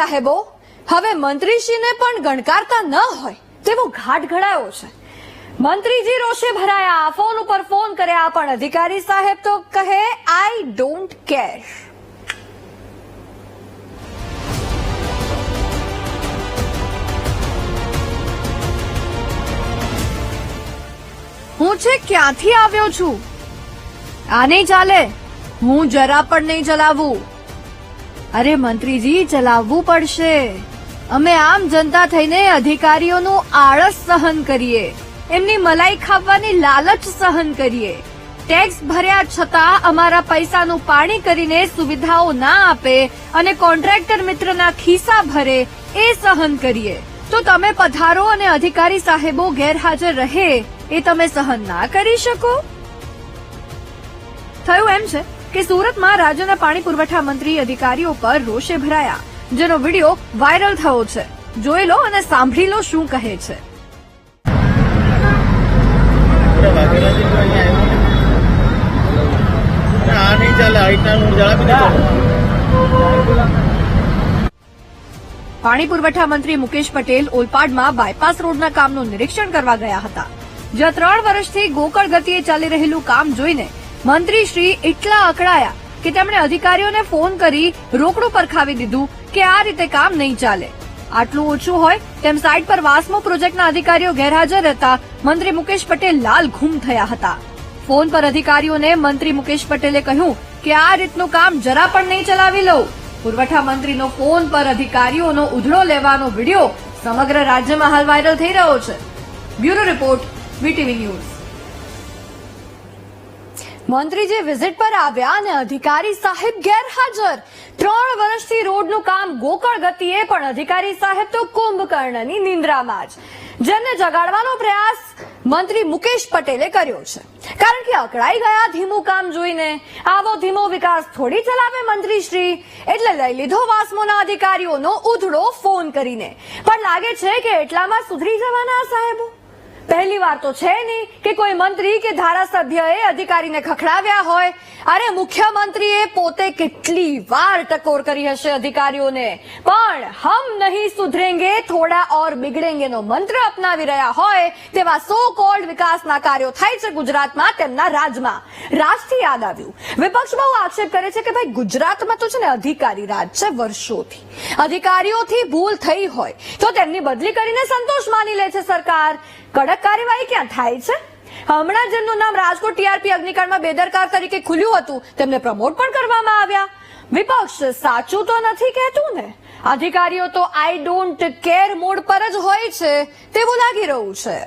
સાહેબો, હવે મંત્રીશ્રીને પણ ગણકારતા ન હોય તેવો ઘાટ ઘડાયો છે. મંત્રીજી રોષે ભરાયા ફોન ઉપર ફોન કર્યા પણ અધિકારી સાહેબ તો કહે આઈ ડોન્ટ કેર હું છે ક્યાંથી આવ્યો છું? આ નહીં ચાલે, હું જરા પણ નહીં ચલાવું. અરે મંત્રીજી, ચલાવવું પડશે. અમે આમ જનતા થઈને અધિકારીઓનું આળસ સહન કરીએ. એમની મલાઈ ખાવાની લાલચ સહન કરીએ. ટેક્સ ભર્યા છતાં અમારા પૈસાનું પાણી કરીને સુવિધાઓ ના આપે અને કોન્ટ્રાક્ટર મિત્રના ખિસ્સા ભરે એ સહન કરીએ. તો તમે પધારો અને અધિકારી સાહેબો ગેરહાજર રહે, એ તમે સહન ના કરી શકો? થયું એમ છે? કે સુરતમાં રાજ્યના પાણી પુરવઠા મંત્રી અધિકારીઓ પર રોષે ભરાયા, જેનો વીડિયો વાયરલ થયો છે. જોઈ લો અને સાંભળી લો શું કહે છે. પાણી પુરવઠા મંત્રી મુકેશ પટેલ ઓલપાડમાં બાયપાસ રોડના કામનું નિરીક્ષણ કરવા ગયા હતા. જ્યાં ત્રણ વર્ષથી ગોકળ ગતિએ ચાલી રહેલું કામ જોઈને મંત્રી શ્રી એટલા અકળાયા કે તેમણે અધિકારીઓને ફોન કરી રોકડું પરખાવી દીધું કે આ રીતે કામ નહીં ચાલે. આટલું ઓછું હોય તેમ સાઇટ પર વાસ્મો પ્રોજેક્ટના અધિકારીઓ ગેરહાજર રહેતા મંત્રી મુકેશ પટેલ લાલ ઘૂમ થયા હતા. ફોન પર અધિકારીઓને મંત્રી મુકેશ પટેલે કહ્યું કે આ રીતનું કામ જરા પણ નહીં ચલાવી લઉં. પુરવઠા મંત્રીનો ફોન પર અધિકારીઓનો ઉધડો લેવાનો વીડિયો સમગ્ર રાજ્યમાં હાલ વાયરલ થઈ રહ્યો છે. Bureau report, VTV news. મંત્રીજી visit પર આવ્યા અને અધિકારી સાહેબ ગેરહાજર. ત્રણ વર્ષથી રોડનું કામ ગોકળ ગતિએ, પણ અધિકારી સાહેબ તો કુંભકર્ણની નિંદ્રામાં જ. જેમને જગાડવાનો પ્રયાસ મંત્રી મુકેશ પટેલે કર્યો છે. કારણ કે અકળાઈ ગયા ધીમું કામ જોઈને. આવો ધીમો વિકાસ થોડી ચલાવે મંત્રીશ્રી? એટલે લઈ લીધો વાસ્મોના અધિકારીઓનો ઉધડો ફોન કરીને. પણ લાગે છે કે એટલામાં સુધરી જવાના સાહેબ સાહેબો? પહેલી વાર તો છે નહીં કે કોઈ મંત્રી કે ધારાસભ્યએ અધિકારીને ખખડાવ્યા હોય. અરે, મુખ્યમંત્રીએ પોતે કેટલી વાર ટકોર કરી હશે અધિકારીઓને. પણ હમ નહીં સુધરેંગે, થોડા ઓર બિગડેંગેનો મંત્ર અપનાવી રહ્યા હોય તેવા સો કોલ્ડ વિકાસના કાર્યો થાય છે ગુજરાતમાં તેમના રાજમાં. રાજથી યાદ આવ્યું. વિપક્ષ બહુ આક્ષેપ કરે છે કે ભાઈ ગુજરાતમાં તો છે ને અધિકારી રાજ છે વર્ષોથી. અધિકારીઓથી ભૂલ થઈ હોય તો તેમની બદલી કરીને સંતોષ માની લે છે સરકાર. કડક કાર્યવાહી ક્યાં થાય છે? હમણાં જેમનું નામ રાજકોટ ટીઆરપી અગ્નિકાંડમાં બેદરકાર તરીકે ખુલ્યું હતું. તેમને પ્રમોટ પણ કરવામાં આવ્યા. વિપક્ષ સાચું તો નથી કહેતું ને? અધિકારીઓ તો આઈ ડોન્ટ કેર મોડ પર જ હોય છે, તેવું લાગી રહ્યું છે.